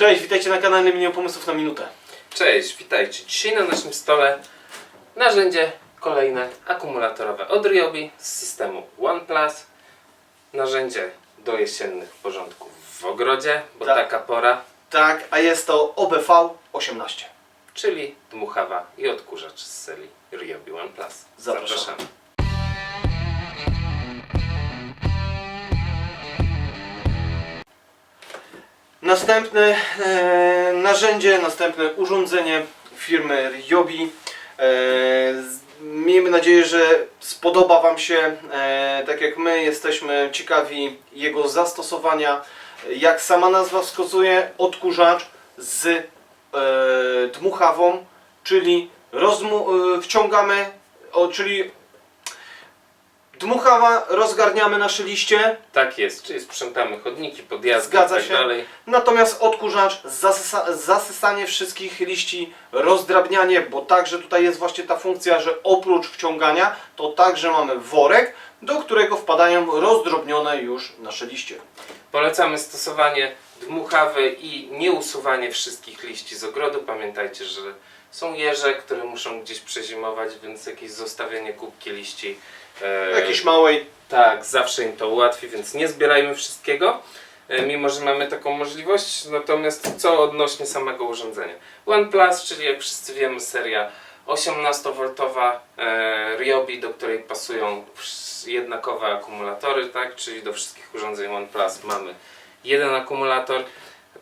Cześć, witajcie na kanale Milion Pomysłów na Minutę. Cześć, witajcie. Dzisiaj na naszym stole narzędzie kolejne akumulatorowe od Ryobi z systemu OnePlus. Narzędzie do jesiennych porządków w ogrodzie, bo Tak. taka pora, Tak, a jest to OBV 18. czyli dmuchawa i odkurzacz z serii Ryobi OnePlus. Zapraszamy. Następne e, narzędzie, następne urządzenie firmy Ryobi. E, miejmy nadzieję, że spodoba Wam się, e, tak jak my jesteśmy ciekawi jego zastosowania. Jak sama nazwa wskazuje, odkurzacz z dmuchawą, czyli wciągamy, czyli dmuchawa, rozgarniamy nasze liście, Tak jest, czyli sprzątamy chodniki, podjazdy Zgadza i tak się. dalej. Natomiast odkurzacz, zasysa, zasysanie wszystkich liści, rozdrabnianie, bo także tutaj jest właśnie ta funkcja, że oprócz wciągania, to także mamy worek, do którego wpadają rozdrobnione już nasze liście. Polecamy stosowanie dmuchawy i nieusuwanie wszystkich liści z ogrodu. Pamiętajcie, że są jeże, które muszą gdzieś przezimować, więc jakieś zostawienie kubki liści e, Jakiejś małej, Tak, zawsze im to ułatwi, więc nie zbierajmy wszystkiego, e, mimo że mamy taką możliwość. Natomiast co odnośnie samego urządzenia? OnePlus, czyli jak wszyscy wiemy, seria 18V e, Ryobi, do której pasują wsz- jednakowe akumulatory, tak? Czyli do wszystkich urządzeń OnePlus mamy jeden akumulator.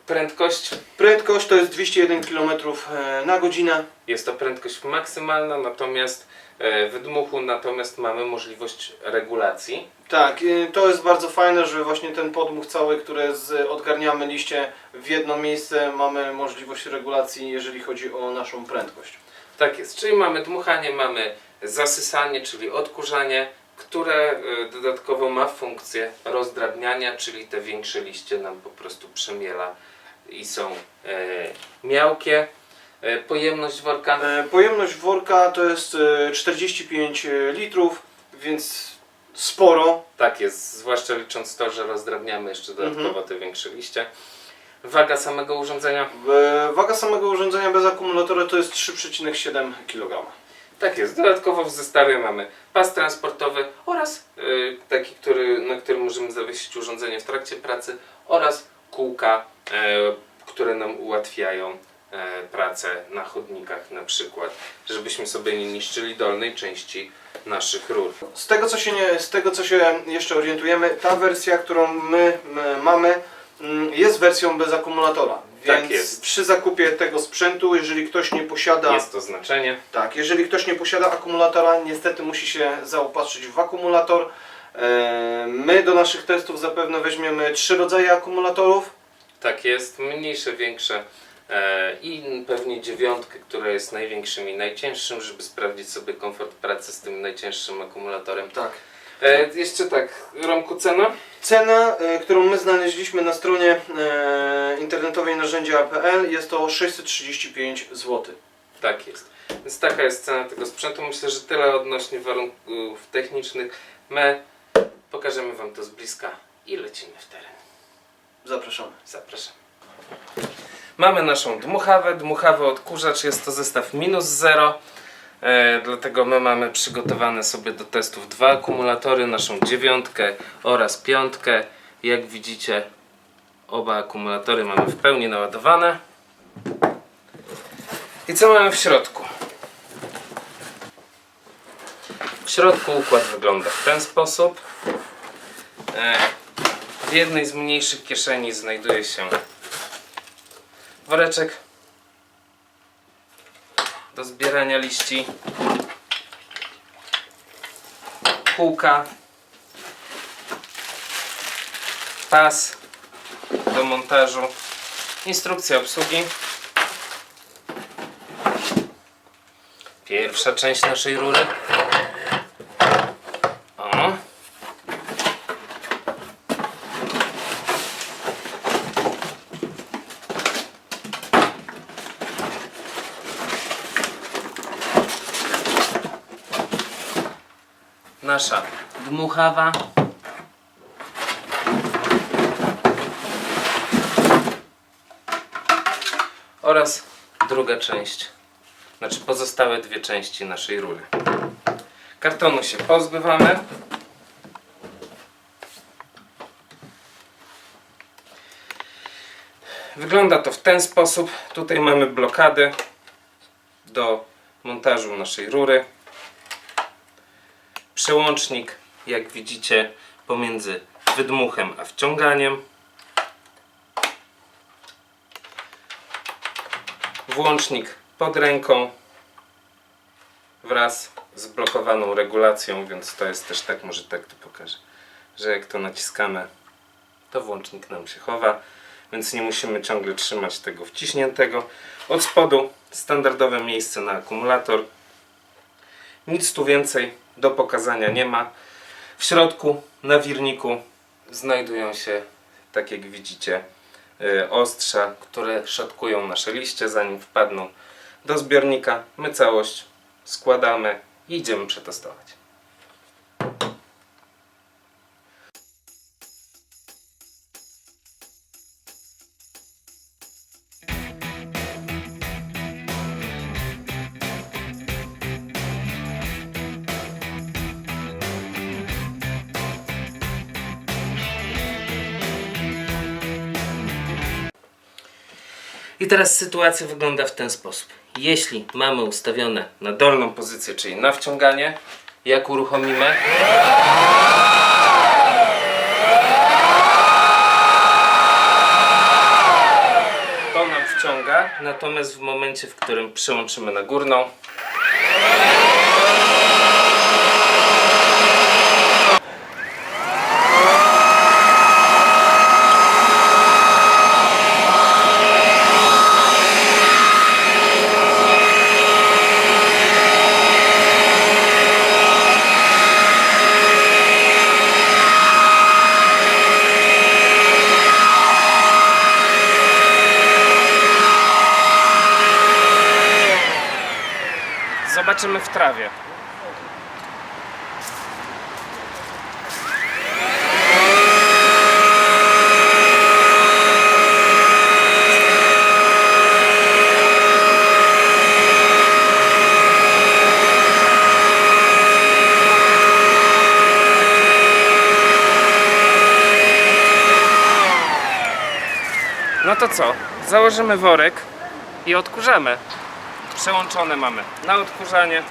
Prędkość prędkość to jest 201 km na godzinę. jest to prędkość maksymalna, natomiast e, w dmuchu natomiast mamy możliwość regulacji. Tak, to jest bardzo fajne, że właśnie ten podmuch cały, który z, odgarniamy liście w jedno miejsce, mamy możliwość regulacji, jeżeli chodzi o naszą prędkość. Tak jest, czyli mamy dmuchanie, mamy zasysanie, czyli odkurzanie, które y, dodatkowo ma funkcję rozdrabniania, czyli te większe liście nam po prostu przemiela i są e, miałkie. E, pojemność worka E, Pojemność worka to jest e, 45 litrów, więc sporo. tak jest, zwłaszcza licząc to, że rozdrabniamy jeszcze dodatkowo Mhm. te większe liście. Waga samego urządzenia E, Waga samego urządzenia bez akumulatora to jest 3,7 kg. Tak jest. Dodatkowo w zestawie mamy pas transportowy oraz taki, który, na którym możemy zawiesić urządzenie w trakcie pracy oraz kółka, które nam ułatwiają pracę na chodnikach na przykład, żebyśmy sobie nie niszczyli dolnej części naszych rur. Z tego, co się nie, z tego co się jeszcze orientujemy, ta wersja, którą my m, mamy, mm, jest wersją bez akumulatora. Tak Więc jest. przy zakupie tego sprzętu, jeżeli ktoś nie posiada Jest to znaczenie. Tak, jeżeli ktoś nie posiada akumulatora, niestety musi się zaopatrzyć w akumulator. E, My do naszych testów zapewne weźmiemy trzy rodzaje akumulatorów. Tak jest. Mniejsze, większe. E, I pewnie dziewiątkę, która jest największym i najcięższym, żeby sprawdzić sobie komfort pracy z tym najcięższym akumulatorem. Tak. E, jeszcze tak, Romku, cena? Cena, e, którą my znaleźliśmy na stronie e, internetowej narzędzia.pl jest to 635 zł. Tak jest. Więc taka jest cena tego sprzętu. Myślę, że tyle odnośnie warunków technicznych. My pokażemy Wam to z bliska i lecimy w teren. Zapraszamy. Zapraszam. Mamy naszą dmuchawę. Dmuchawy odkurzacz jest to zestaw minus 0. E, dlatego my mamy przygotowane sobie do testów dwa akumulatory, naszą dziewiątkę oraz piątkę. Jak widzicie, oba akumulatory mamy w pełni naładowane. I co mamy w środku? W środku układ wygląda w ten sposób. E, w jednej z mniejszych kieszeni znajduje się woreczek do zbierania liści, kółka, pas do montażu, instrukcja obsługi. Pierwsza część naszej rury. O. Nasza dmuchawa. oraz druga część, znaczy pozostałe dwie części naszej rury. Kartonu się pozbywamy. Wygląda to w ten sposób. Tutaj mamy blokady do montażu naszej rury. Przełącznik, jak widzicie, pomiędzy wydmuchem a wciąganiem. Włącznik pod ręką wraz z blokowaną regulacją, więc to jest też tak, może tak to pokażę, że jak to naciskamy, to włącznik nam się chowa, więc nie musimy ciągle trzymać tego wciśniętego. Od spodu standardowe miejsce na akumulator. Nic tu więcej do pokazania nie ma. W środku na wirniku znajdują się, tak jak widzicie, y, ostrza, które szatkują nasze liście zanim wpadną do zbiornika. My całość składamy i idziemy przetestować. I teraz sytuacja wygląda w ten sposób. Jeśli mamy ustawione na dolną pozycję, czyli na wciąganie, jak uruchomimy, to nam wciąga, natomiast w momencie, w którym przełączymy na górną, zobaczymy w trawie. No to co? Założymy worek i odkurzamy. Przełączone mamy na odkurzanie.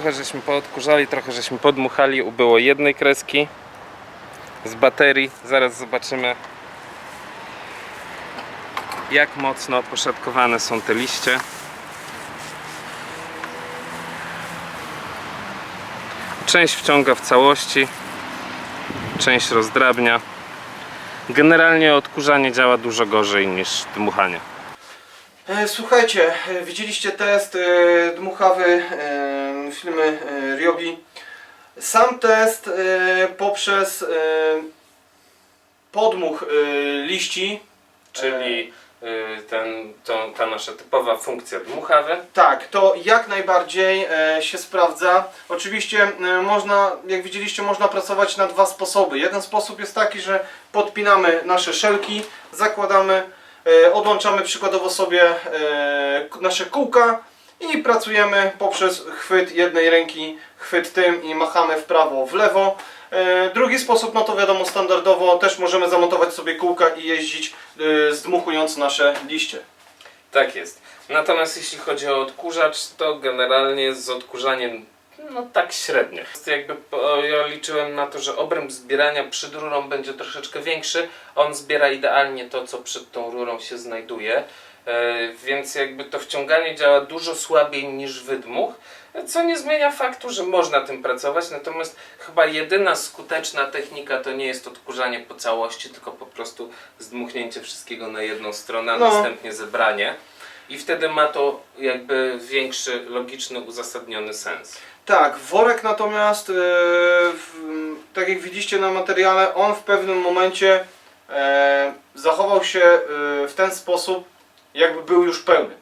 Trochę żeśmy poodkurzali, trochę żeśmy podmuchali, ubyło jednej kreski z baterii. Zaraz zobaczymy jak mocno poszatkowane są te liście. Część wciąga w całości, część rozdrabnia. Generalnie odkurzanie działa dużo gorzej niż dmuchanie. E, Słuchajcie, e, widzieliście test e, dmuchawy firmy e, Ryobi. Sam test e, poprzez e, podmuch liści, Czyli ten, to, ta nasza typowa funkcja dmuchawy. tak, to jak najbardziej się sprawdza. Oczywiście można, jak widzieliście, można pracować na dwa sposoby. Jeden sposób jest taki, że podpinamy nasze szelki, zakładamy, odłączamy przykładowo sobie nasze kółka i pracujemy poprzez chwyt jednej ręki, chwyt tym i machamy w prawo, w lewo. E, Drugi sposób, no to wiadomo, standardowo też możemy zamontować sobie kółka i jeździć e, zdmuchując nasze liście. Tak jest. Natomiast jeśli chodzi o odkurzacz, to generalnie z odkurzaniem no tak średnio. Jakby ja liczyłem na to, że obręb zbierania przed rurą będzie troszeczkę większy. On zbiera idealnie to, co przed tą rurą się znajduje. E, Więc jakby to wciąganie działa dużo słabiej niż wydmuch, co nie zmienia faktu, że można tym pracować. Natomiast chyba jedyna skuteczna technika to nie jest odkurzanie po całości, tylko po prostu zdmuchnięcie wszystkiego na jedną stronę, a No. następnie zebranie. I wtedy ma to jakby większy, logiczny, uzasadniony sens. Tak, worek natomiast, w, tak jak widzicie na materiale, on w pewnym momencie e, zachował się w ten sposób, jakby był już pełny.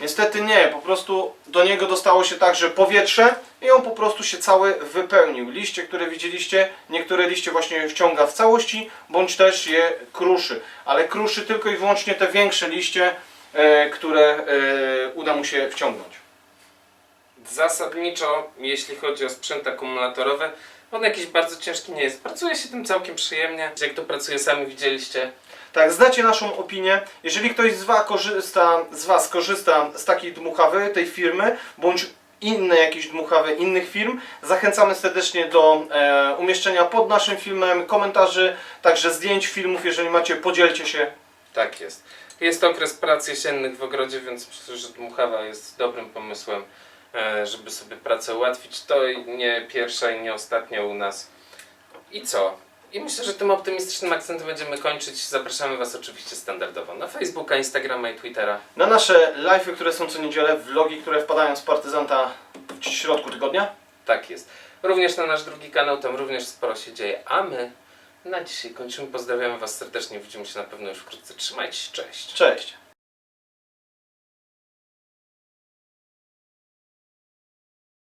Niestety nie, po prostu do niego dostało się także powietrze i on po prostu się cały wypełnił. Liście, które widzieliście, niektóre liście właśnie wciąga w całości, bądź też je kruszy, ale kruszy tylko i wyłącznie te większe liście, e, które e, uda mu się wciągnąć. Zasadniczo, jeśli chodzi o sprzęt akumulatorowy, on jakiś bardzo ciężki nie jest. Pracuje się tym całkiem przyjemnie. Jak to pracuje, sami widzieliście. Tak, znacie naszą opinię. Jeżeli ktoś z Was korzysta, z was korzysta z takiej dmuchawy, tej firmy, bądź inne jakieś dmuchawy innych firm, zachęcamy serdecznie do e, umieszczenia pod naszym filmem komentarzy, także zdjęć filmów, jeżeli macie, podzielcie się. Tak jest. Jest okres prac jesiennych w ogrodzie, więc myślę, że dmuchawa jest dobrym pomysłem, e, żeby sobie pracę ułatwić. To nie pierwsza i nie ostatnia u nas. I co? I myślę, że tym optymistycznym akcentem będziemy kończyć. Zapraszamy Was oczywiście standardowo na Facebooka, Instagrama i Twittera. Na nasze live'y, które są co niedzielę, vlogi, które wpadają z partyzanta w środku tygodnia. Tak jest. Również na nasz drugi kanał, tam również sporo się dzieje. A my na dzisiaj kończymy. Pozdrawiamy Was serdecznie. Widzimy się na pewno już wkrótce. Trzymajcie się. Cześć. Cześć!